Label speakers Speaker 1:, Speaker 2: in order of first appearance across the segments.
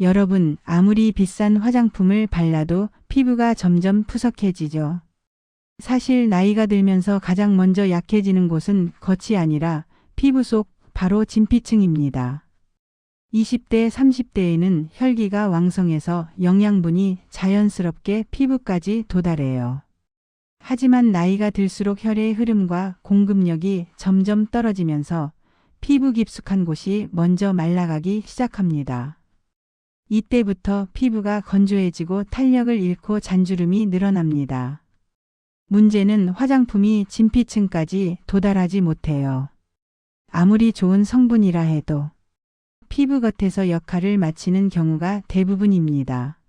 Speaker 1: 여러분, 아무리 비싼 화장품을 발라도 피부가 점점 푸석해지죠. 사실 나이가 들면서 가장 먼저 약해지는 곳은 겉이 아니라 피부 속 바로 진피층입니다. 20대, 30대에는 혈기가 왕성해서 영양분이 자연스럽게 피부까지 도달해요. 하지만 나이가 들수록 혈의 흐름과 공급력이 점점 떨어지면서 피부 깊숙한 곳이 먼저 말라가기 시작합니다. 이때부터 피부가 건조해지고 탄력을 잃고 잔주름이 늘어납니다. 문제는 화장품이 진피층까지 도달하지 못해요. 아무리 좋은 성분이라 해도 피부 겉에서 역할을 마치는 경우가 대부분입니다.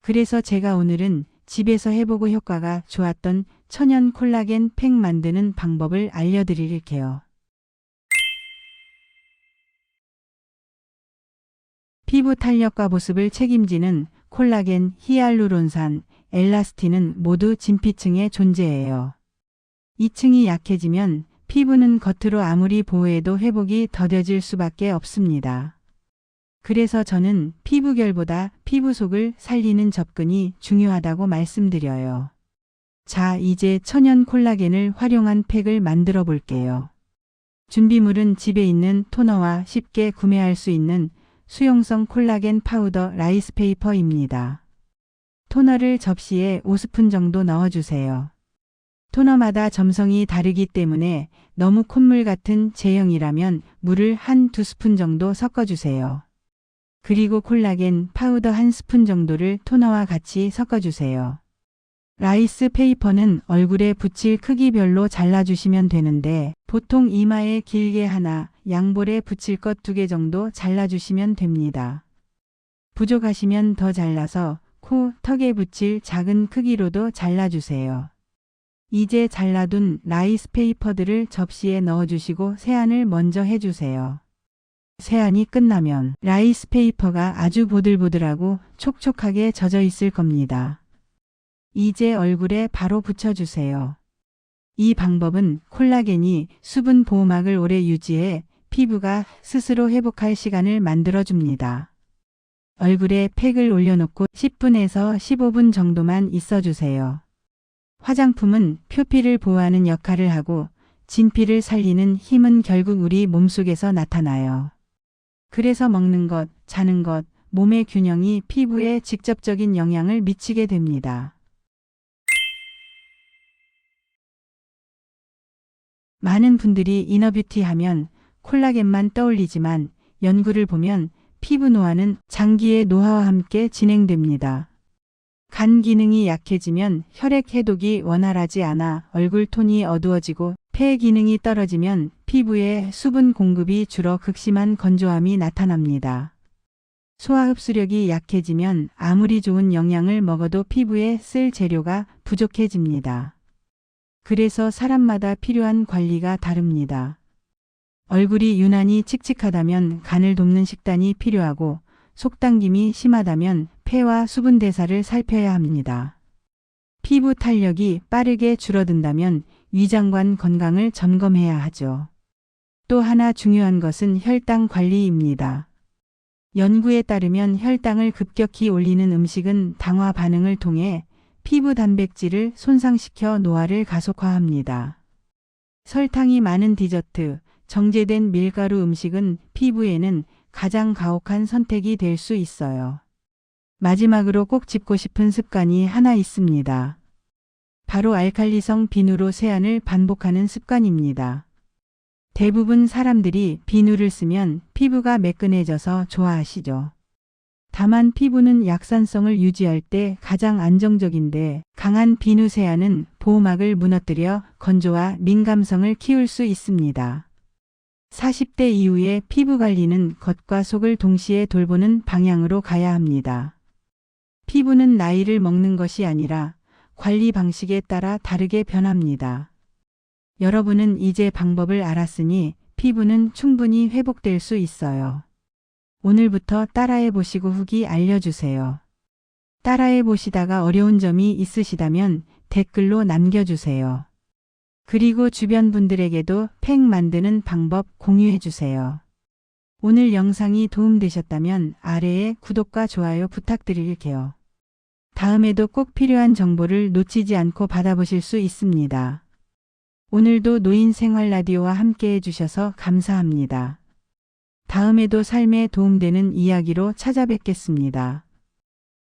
Speaker 1: 그래서 제가 오늘은 집에서 해보고 효과가 좋았던 천연 콜라겐 팩 만드는 방법을 알려드릴게요. 피부 탄력과 보습을 책임지는 콜라겐, 히알루론산, 엘라스틴은 모두 진피층에 존재해요. 이 층이 약해지면 피부는 겉으로 아무리 보호해도 회복이 더뎌질 수밖에 없습니다. 그래서 저는 피부결보다 피부 속을 살리는 접근이 중요하다고 말씀드려요. 자, 이제 천연 콜라겐을 활용한 팩을 만들어 볼게요. 준비물은 집에 있는 토너와 쉽게 구매할 수 있는 수용성 콜라겐 파우더 라이스 페이퍼입니다. 토너를 접시에 5스푼 정도 넣어주세요. 토너마다 점성이 다르기 때문에 너무 콧물 같은 제형이라면 물을 한 두 스푼 정도 섞어주세요. 그리고 콜라겐 파우더 한 스푼 정도를 토너와 같이 섞어주세요. 라이스 페이퍼는 얼굴에 붙일 크기별로 잘라주시면 되는데 보통 이마에 길게 하나, 양볼에 붙일 것 두 개 정도 잘라주시면 됩니다. 부족하시면 더 잘라서 코, 턱에 붙일 작은 크기로도 잘라주세요. 이제 잘라둔 라이스 페이퍼들을 접시에 넣어주시고 세안을 먼저 해주세요. 세안이 끝나면 라이스 페이퍼가 아주 보들보들하고 촉촉하게 젖어 있을 겁니다. 이제 얼굴에 바로 붙여주세요. 이 방법은 콜라겐이 수분 보호막을 오래 유지해 피부가 스스로 회복할 시간을 만들어줍니다. 얼굴에 팩을 올려놓고 10분에서 15분 정도만 있어주세요. 화장품은 표피를 보호하는 역할을 하고 진피를 살리는 힘은 결국 우리 몸속에서 나타나요. 그래서 먹는 것, 자는 것, 몸의 균형이 피부에 직접적인 영향을 미치게 됩니다. 많은 분들이 이너뷰티 하면 콜라겐만 떠올리지만 연구를 보면 피부 노화는 장기의 노화와 함께 진행됩니다. 간 기능이 약해지면 혈액 해독이 원활하지 않아 얼굴 톤이 어두워지고 폐 기능이 떨어지면 피부에 수분 공급이 줄어 극심한 건조함이 나타납니다. 소화 흡수력이 약해지면 아무리 좋은 영양을 먹어도 피부에 쓸 재료가 부족해집니다. 그래서 사람마다 필요한 관리가 다릅니다. 얼굴이 유난히 칙칙하다면 간을 돕는 식단이 필요하고 속당김이 심하다면 폐와 수분 대사를 살펴야 합니다. 피부 탄력이 빠르게 줄어든다면 위장관 건강을 점검해야 하죠. 또 하나 중요한 것은 혈당 관리입니다. 연구에 따르면 혈당을 급격히 올리는 음식은 당화 반응을 통해 피부 단백질을 손상시켜 노화를 가속화합니다. 설탕이 많은 디저트, 정제된 밀가루 음식은 피부에는 가장 가혹한 선택이 될 수 있어요. 마지막으로 꼭 짚고 싶은 습관이 하나 있습니다. 바로 알칼리성 비누로 세안을 반복하는 습관입니다. 대부분 사람들이 비누를 쓰면 피부가 매끈해져서 좋아하시죠. 다만 피부는 약산성을 유지할 때 가장 안정적인데 강한 비누 세안은 보호막을 무너뜨려 건조와 민감성을 키울 수 있습니다. 40대 이후에 피부 관리는 겉과 속을 동시에 돌보는 방향으로 가야 합니다. 피부는 나이를 먹는 것이 아니라 관리 방식에 따라 다르게 변합니다. 여러분은 이제 방법을 알았으니 피부는 충분히 회복될 수 있어요. 오늘부터 따라해 보시고 후기 알려주세요. 따라해 보시다가 어려운 점이 있으시다면 댓글로 남겨주세요. 그리고 주변 분들에게도 팩 만드는 방법 공유해 주세요. 오늘 영상이 도움되셨다면 아래에 구독과 좋아요 부탁드릴게요. 다음에도 꼭 필요한 정보를 놓치지 않고 받아보실 수 있습니다. 오늘도 노인 생활 라디오와 함께 해주셔서 감사합니다. 다음에도 삶에 도움되는 이야기로 찾아뵙겠습니다.